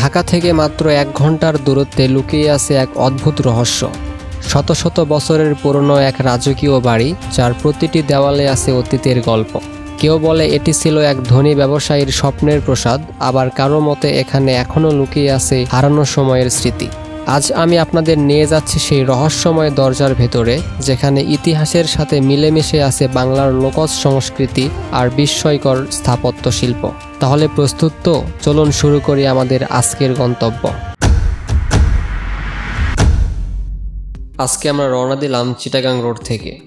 ঢাকা থেকে মাত্র এক ঘণ্টার দূরত্বে লুকিয়ে আছে এক অদ্ভুত রহস্য। শত শত বছরের পুরনো এক রাজকীয় বাড়ি, যার প্রতিটি দেওয়ালে আছে অতীতের গল্প। কেউ বলে এটি ছিল এক ধনী ব্যবসায়ীর স্বপ্নের প্রসাদ, আবার কারও মতে এখানে এখনও লুকিয়ে আছে হারানো সময়ের স্মৃতি। আজ আমি আপনাদের নিয়ে যাচ্ছি সেই রহস্যময় দরজার ভেতরে, যেখানে ইতিহাসের সাথে মিলেমিশে আছে বাংলার লোকজ সংস্কৃতি আর বিস্ময়কর স্থাপত্য শিল্প। তাহলে প্রস্তুত তো? চলুন শুরু করি আমাদের আজকের গন্তব্য। আজকে আমরা রওনা দিলাম চিটাগাং রোড থেকে।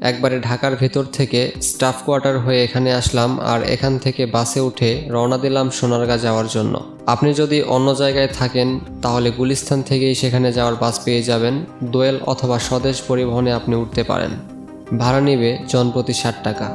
একবারে ঢাকার ভেতর থেকে স্টাফ কোয়ার্টার হয়ে এখানে আসলাম আর এখান থেকে বাসে উঠে রওনা দিলাম সোনারগাঁ যাওয়ার জন্য। আপনি যদি অন্য জায়গায় থাকেন, তাহলে গুলিস্তান থেকেই সেখানে যাওয়ার বাস পেয়ে যাবেন, দোয়েল অথবা স্বদেশ পরিবহনে আপনি উঠতে পারেন। ভাড়া নেবে জনপ্রতি ষাট টাকা।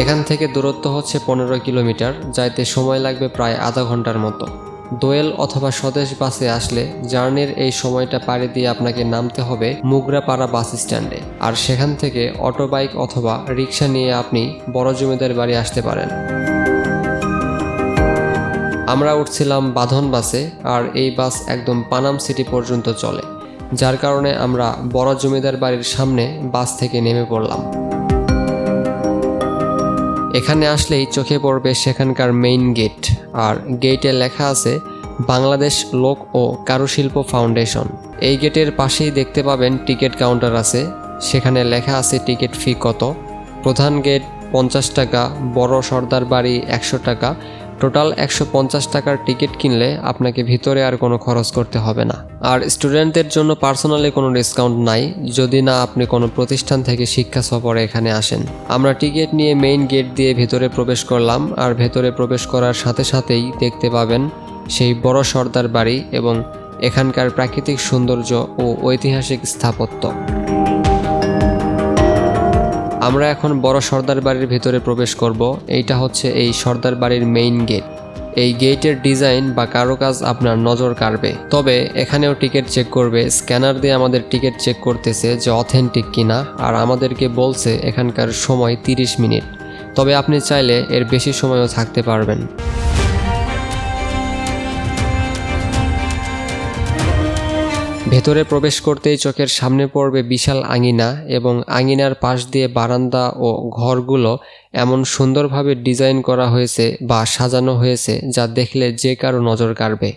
এখান থেকে দূরত্ব হচ্ছে পনেরো কিলোমিটার, যাইতে সময় লাগবে প্রায় আধা ঘণ্টার মতো। দোয়েল অথবা স্বদেশ বাসে আসলে জার্নির এই সময়টা পাড়ি দিয়ে আপনাকে নামতে হবে মুগরাপাড়া বাস স্ট্যান্ডে। আর সেখান থেকে অটো বাইক অথবা রিক্সা নিয়ে আপনি বড় জমিদার বাড়ি আসতে পারেন। আমরা উঠছিলাম বাঁধন বাসে আর এই বাস একদম পানাম সিটি পর্যন্ত চলে, যার কারণে আমরা বড় জমিদার বাড়ির সামনে বাস থেকে নেমে পড়লাম। এখানে আসলেই চোখে পড়বে সেখানকার মেইন গেট আর গেটে লেখা আছে, বাংলাদেশ লোক ও কারুশিল্প ফাউন্ডেশন এই গেটের পাশেই দেখতে পাবেন টিকিট কাউন্টার আছে, সেখানে লেখা আছে টিকিট ফি কত। প্রধান গেট পঞ্চাশ টাকা, বড় সর্দার বাড়ি একশো টাকা টোটাল একশো পঞ্চাশ টাকার টিকিট কিনলে আপনাকে ভিতরে আর কোনো খরচ করতে হবে না। আর স্টুডেন্টদের জন্য পার্সোনালি কোনো ডিসকাউন্ট নাই, যদি না আপনি কোনো প্রতিষ্ঠান থেকে শিক্ষা সফরে এখানে আসেন। আমরা টিকিট নিয়ে মেইন গেট দিয়ে ভেতরে প্রবেশ করলাম, আর ভেতরে প্রবেশ করার সাথে সাথেই দেখতে পাবেন সেই বড় সর্দার বাড়ি এবং এখানকার প্রাকৃতিক সৌন্দর্য ও ঐতিহাসিক স্থাপত্য। আমরা এখন বড় সর্দার বাড়ির ভেতরে প্রবেশ করব। এইটা হচ্ছে এই সর্দার বাড়ির মেইন গেট এই গেটের ডিজাইন বা কারুকাজ আপনার নজর কাড়বে। তবে এখানেও টিকিট চেক করবে। স্ক্যানার দিয়ে আমাদের টিকিট চেক করতেছে যে অথেন্টিক কিনা। আর আমাদেরকে বলছে এখানকার সময় 30 মিনিট। তবে আপনি চাইলে এর বেশি সময়ও থাকতে পারবেন। ভেতরে প্রবেশ করতেই চোখের সামনে পড়বে বিশাল আঙিনা এবং আঙিনার পাশ দিয়ে বারান্দা ও ঘরগুলো এমন সুন্দরভাবে ডিজাইন করা হয়েছে বা সাজানো হয়েছে যা দেখলে যে কারও নজর কাড়বে।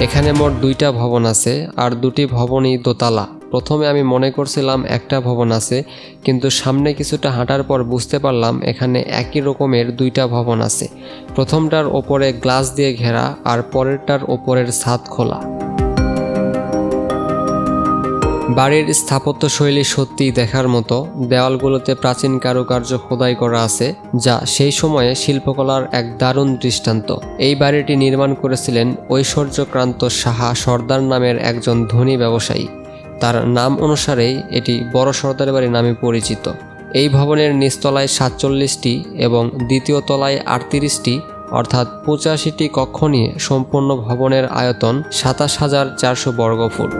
এখানে মোট দুইটা ভবন আছে আর দুটি ভবনই দোতলা। প্রথমে আমি মনে করছিলাম একটা ভবন আছে, কিন্তু সামনে কিছুটা হাঁটার পর বুঝতে পারলাম এখানে একই রকমের দুইটা ভবন আছে। প্রথমটার ওপরে গ্লাস দিয়ে ঘেরা আর পরেরটার ওপরের ছাদ খোলা। বাড়ির স্থাপত্য শৈলী সত্যিই দেখার মতো। দেওয়ালগুলোতে প্রাচীন কারুকার্য খোদাই করা আছে, যা সেই সময়ে শিল্পকলার এক দারুণ দৃষ্টান্ত। এই বাড়িটি নির্মাণ করেছিলেন ঐশ্বর্যক্রান্ত সাহা সর্দার নামের একজন ধনী ব্যবসায়ী। তার নাম অনুসারেই এটি বড় সর্দার বাড়ি নামে পরিচিত। এই ভবনের নিচতলায় সাতচল্লিশটি এবং দ্বিতীয় তলায় আটত্রিশটি, অর্থাৎ পঁচাশিটি কক্ষ নিয়ে সম্পূর্ণ ভবনের আয়তন সাতাশ হাজার চারশো বর্গফুট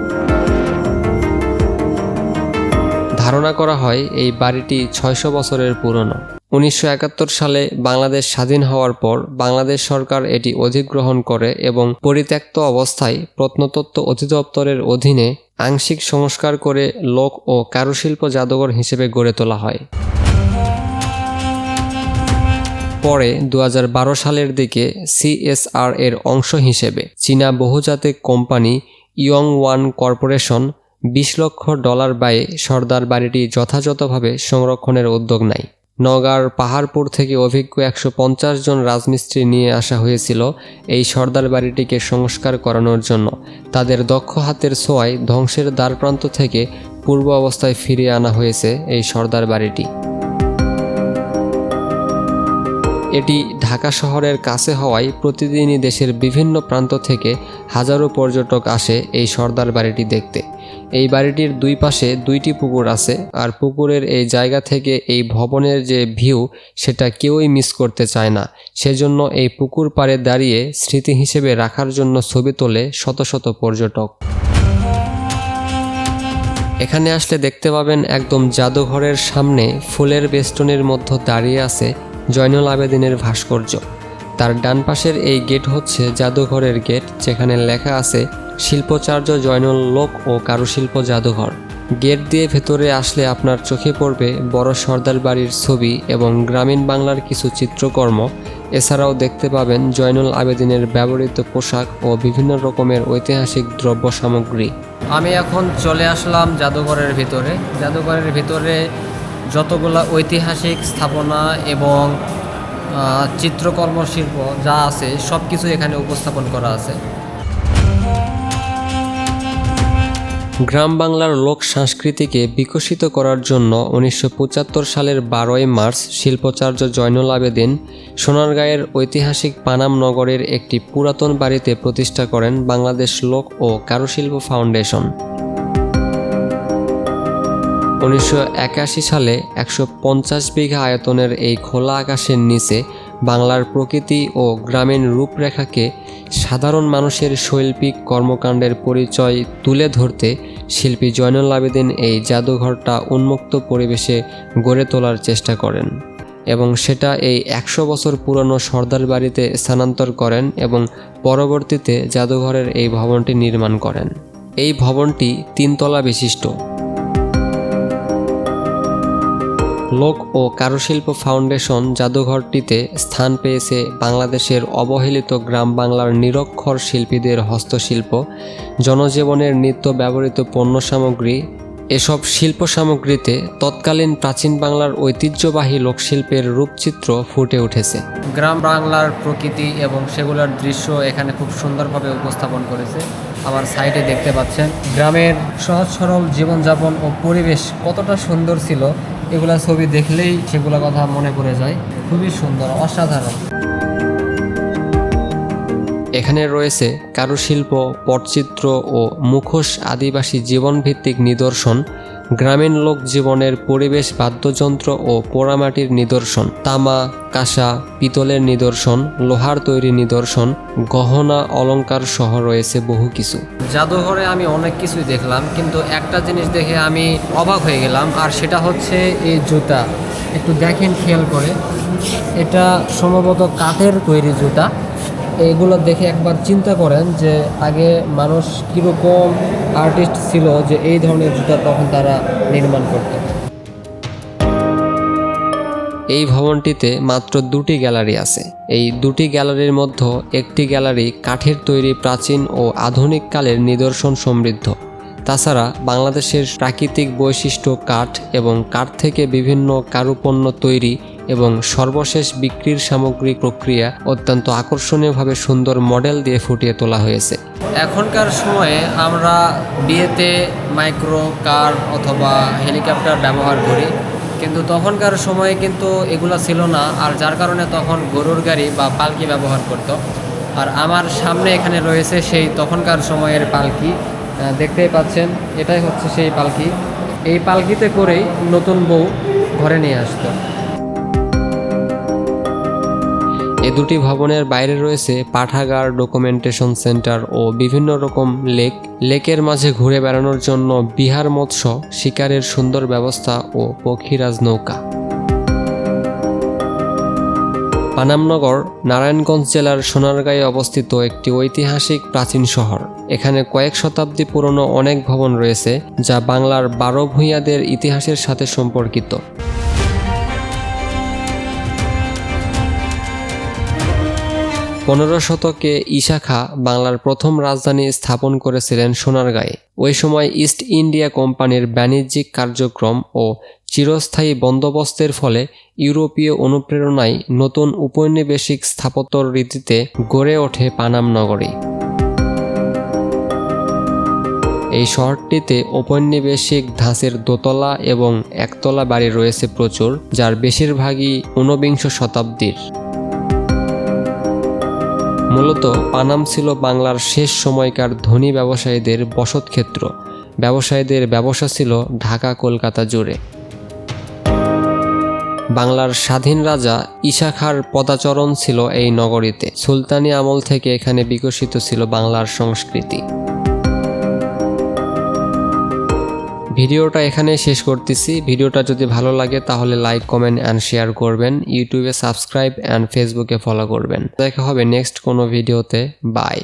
ধারণা করা হয় এই বাড়িটি ছয়শো বছরের পুরনো। উনিশশো একাত্তর সালে বাংলাদেশ স্বাধীন হওয়ার পর বাংলাদেশ সরকার এটি অধিগ্রহণ করে এবং পরিত্যক্ত অবস্থায় প্রত্নতত্ত্ব অধিদপ্তরের অধীনে আংশিক সংস্কার করে লোক ও কারুশিল্প জাদুঘর হিসেবে গড়ে তোলা হয়। পরে দু হাজার বারো সালের দিকে সিএসআর এর অংশ হিসেবে চীনা বহুজাতিক কোম্পানি ইয়ং ওয়ান কর্পোরেশন বিশ লক্ষ ডলার ব্যয়ে সর্দার বাড়িটি যথাযথভাবে সংরক্ষণের উদ্যোগ নেয়। নগার পাহাড়পুর থেকে অভিজ্ঞ একশো পঞ্চাশ জন রাজমিস্ত্রি নিয়ে আসা হয়েছিল এই সর্দার বাড়িটিকে সংস্কার করানোর জন্য। তাদের দক্ষ হাতের ছোঁয়ায় ধ্বংসের দ্বারপ্রান্ত থেকে পূর্ব অবস্থায় ফিরিয়ে আনা হয়েছে এই সর্দার বাড়িটি। এটি ঢাকা শহরের কাছে হওয়ায় প্রতিদিনই দেশের বিভিন্ন প্রান্ত থেকে হাজারো পর্যটক আসে এই সর্দার বাড়িটি দেখতে। এই বাড়িটির দুই পাশে দুইটি পুকুর আছে আর পুকুরের এই জায়গা থেকে এই ভবনের যে ভিউ, সেটা কেউই মিস করতে চায় না। সেজন্য এই পুকুর পাড়ে দাঁড়িয়ে স্মৃতি হিসেবে রাখার জন্য ছবি তোলে শত শত পর্যটক। এখানে আসলে দেখতে পাবেন একদম জাদুঘরের সামনে ফুলের বেষ্টনীর মধ্যে দাঁড়িয়ে আছে জয়নুল আবেদিনের ভাস্কর্য। তার ডান পাশের এই গেট হচ্ছে জাদুঘরের গেট, যেখানে লেখা আছে, শিল্পচার্য জয়নুল লোক ও কারুশিল্প জাদুঘর। গেট দিয়ে ভেতরে আসলে আপনার চোখে পড়বে বড় সর্দার বাড়ির ছবি এবং গ্রামীণ বাংলার কিছু চিত্রকর্ম। এছাড়াও দেখতে পাবেন জয়নুল আবেদিনের ব্যবহৃত পোশাক ও বিভিন্ন রকমের ঐতিহাসিক দ্রব্য সামগ্রী। আমি এখন চলে আসলাম জাদুঘরের ভিতরে। জাদুঘরের ভিতরে যতগুলা ঐতিহাসিক স্থাপনা এবং চিত্রকর্ম শিল্প যা আছে সব কিছু এখানে উপস্থাপন করা আছে। গ্রাম বাংলার লোক সংস্কৃতিকে বিকশিত করার জন্য উনিশশো পঁচাত্তর সালের বারোই মার্চ শিল্পচার্য জয়নুল আবেদিন সোনারগাঁয়ের ঐতিহাসিক পানাম নগরের একটি পুরাতন বাড়িতে প্রতিষ্ঠা করেন বাংলাদেশ লোক ও কারুশিল্প ফাউন্ডেশন। উনিশশো একাশি সালে একশো পঞ্চাশ বিঘা আয়তনের এই খোলা আকাশের নিচে বাংলার প্রকৃতি ও গ্রামীণ রূপরেখাকে সাধারণ মানুষের শৈল্পিক কর্মকাণ্ডের পরিচয় তুলে ধরতে শিল্পী জয়নুল আবেদিন এই জাদুঘরটা উন্মুক্ত পরিবেশে গড়ে তোলার চেষ্টা করেন এবং সেটা এই একশো বছর পুরনো সর্দার বাড়িতে স্থানান্তর করেন এবং পরবর্তীতে জাদুঘরের এই ভবনটি নির্মাণ করেন। এই ভবনটি তিনতলা বিশিষ্ট। লোক ও কারুশিল্প ফাউন্ডেশন জাদুঘরটিতে স্থান পেয়েছে বাংলাদেশের অবহেলিত গ্রাম বাংলার নিরক্ষর শিল্পীদের হস্তশিল্প, জনজীবনের নিত্য ব্যবহৃত পণ্য সামগ্রী এসব শিল্প সামগ্রীতে তৎকালীন প্রাচীন বাংলার ঐতিহ্যবাহী লোকশিল্পের রূপচিত্র ফুটে উঠেছে। গ্রাম বাংলার প্রকৃতি এবং সেগুলোর দৃশ্য এখানে খুব সুন্দরভাবে উপস্থাপন করেছে। আমার সাইডে দেখতে পাচ্ছেন, গ্রামের সহজ সরল জীবনযাপন ও পরিবেশ কতটা সুন্দর ছিল এগুলা ছবি দেখলেই সেগুলো কথা মনে পড়ে যায়। খুবই সুন্দর, অসাধারণ। এখানে রয়েছে কারুশিল্প, পটচিত্র ও মুখোশ আদিবাসী জীবনভিত্তিক নিদর্শন। গ্রামীণ লোক জীবনের পরিবেশ বাদ্যযন্ত্র ও পোড়ামাটির নিদর্শন। তামা, কাঁসা, পিতলের নিদর্শন, লোহার তৈরি নিদর্শন, গহনা, অলংকার সহ রয়েছে বহু কিছু। জাদুঘরে আমি অনেক কিছুই দেখলাম, কিন্তু একটা জিনিস দেখে আমি অবাক হয়ে গেলাম, আর সেটা হচ্ছে এই জুতা। একটু দেখেন খেয়াল করে। এটা সম্ভবত কাঠের তৈরি জুতা। এগুলো দেখে একবার চিন্তা করেন যে আগে মানুষ কীরকম আর্টিস্ট ছিল যে এই ধরনের জুতা তখন তারা নির্মাণ করত। এই ভবনটিতে মাত্র দুটি গ্যালারি আছে। এই দুটি গ্যালারির মধ্যে একটি গ্যালারি কাঠের তৈরি প্রাচীন ও আধুনিক কালের নিদর্শন সমৃদ্ধ। তাছাড়া বাংলাদেশের প্রাকৃতিক বৈশিষ্ট্য কাঠ এবং কাঠ থেকে বিভিন্ন কারুপণ্য তৈরি এবং সর্বশেষ বিক্রির সামগ্রী প্রক্রিয়া অত্যন্ত আকর্ষণীয়ভাবে সুন্দর মডেল দিয়ে ফুটিয়ে তোলা হয়েছে। এখনকার সময়ে আমরা বিয়েতে মাইক্রো, কার অথবা হেলিকপ্টার ব্যবহার করি। কিন্তু তখনকার সময়ে কিন্তু এগুলো ছিল না, আর যার কারণে তখন গরুর গাড়ি বা পালকি ব্যবহার করত। আর আমার সামনে এখানে রয়েছে সেই তখনকার সময়ের পালকি। দেখতেই পাচ্ছেন, এটাই হচ্ছে সেই পালকি। এই পালকিতে করেই নতুন বউ ঘরে নিয়ে আসতো। এ দুটি ভবনের বাইরে রয়েছে পাঠাগার, ডকুমেন্টেশন সেন্টার ও বিভিন্ন রকম লেক। লেকের মাঝে ঘুরে বেড়ানোর জন্য বিহার মৎস্য শিকারের সুন্দর ব্যবস্থা ও পক্ষীরাজ নৌকা। পানামনগর, নারায়ণগঞ্জ জেলার সোনারগাঁয়ে অবস্থিত একটি ঐতিহাসিক প্রাচীন শহর। এখানে কয়েক শতাব্দী পুরনো অনেক ভবন রয়েছে যা বাংলার বারো ভূঁইয়াদের ইতিহাসের সাথে সম্পর্কিত। পনেরো শতকে ঈশা খাঁ বাংলার প্রথম রাজধানী স্থাপন করেছিলেন সোনারগাঁয়ে। ওই সময় ইস্ট ইন্ডিয়া কোম্পানির বাণিজ্যিক কার্যক্রম ও চিরস্থায়ী বন্দোবস্তের ফলে ইউরোপীয় অনুপ্রেরণায় নতুন উপনিবেশিক স্থাপত্য রীতিতে গড়ে ওঠে পানাম নগরী। এই শহরটিতে ঔপনিবেশিক ধাঁচের দোতলা এবং একতলা বাড়ি রয়েছে প্রচুর, যার বেশিরভাগই ঊনবিংশ শতাব্দীর। মূলত পানাম ছিল বাংলার শেষ সময়কার ধনী ব্যবসায়ীদের বসতক্ষেত্র ব্যবসায়ীদের ব্যবসা ছিল ঢাকা কলকাতা জুড়ে। বাংলার স্বাধীন রাজা ঈশা খাঁর পদাচরণ ছিল এই নগরীতে। সুলতানি আমল থেকে এখানে বিকশিত ছিল বাংলার সংস্কৃতি। ভিডিওটা এখানে শেষ করতেছি। ভিডিওটা যদি ভালো লাগে তাহলে লাইক কমেন্ট অ্যান্ড শেয়ার করবেন। ইউটিউবে সাবস্ক্রাইব অ্যান্ড ফেসবুকে ফলো করবেন। দেখা হবে নেক্সট কোনো ভিডিওতে বাই